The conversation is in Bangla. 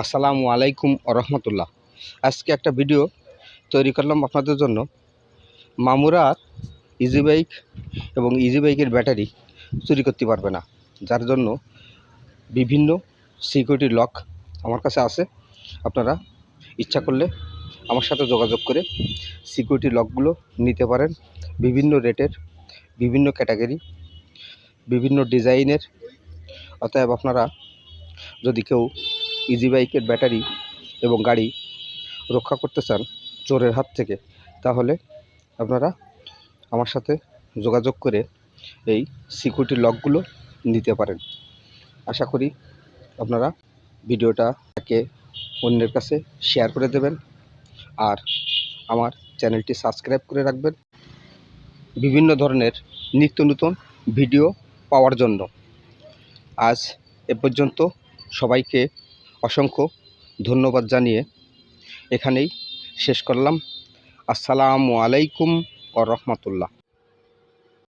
আসসালামু আলাইকুম রহমতুল্লাহ আজকে একটা ভিডিও তৈরি করলাম আপনাদের জন্য। মামুরার ইজি বাইক এবং ইজি বাইকের ব্যাটারি চুরি করতে পারবে না। যার জন্য বিভিন্ন সিকিউরিটি লক আমার কাছে আছে। আপনারা ইচ্ছা করলে আমার সাথে যোগাযোগ করে সিকিউরিটি লকগুলো নিতে পারেন। বিভিন্ন রেটের, বিভিন্ন ক্যাটাগরি বিভিন্ন ডিজাইনের অতএব আপনারা যদি কেউ ইজি বাইকের ব্যাটারি এবং গাড়ি রক্ষা করতে চান চোরের হাত থেকে, তাহলে আপনারা আমার সাথে যোগাযোগ করে এই সিকিউরিটি লকগুলো নিতে পারেন। আশা করি আপনারা ভিডিওটা তাকে অন্যের কাছে শেয়ার করে দেবেন আর আমার চ্যানেলটি সাবস্ক্রাইব করে রাখবেন। বিভিন্ন ধরনের নিত্য নতুন ভিডিও পাওয়ার জন্য। আজ এ পর্যন্ত সবাইকে অসংখ্য ধন্যবাদ জানিয়ে এখানেই শেষ করলাম। আসসালামু আলাইকুম ও রহমতুল্লাহ।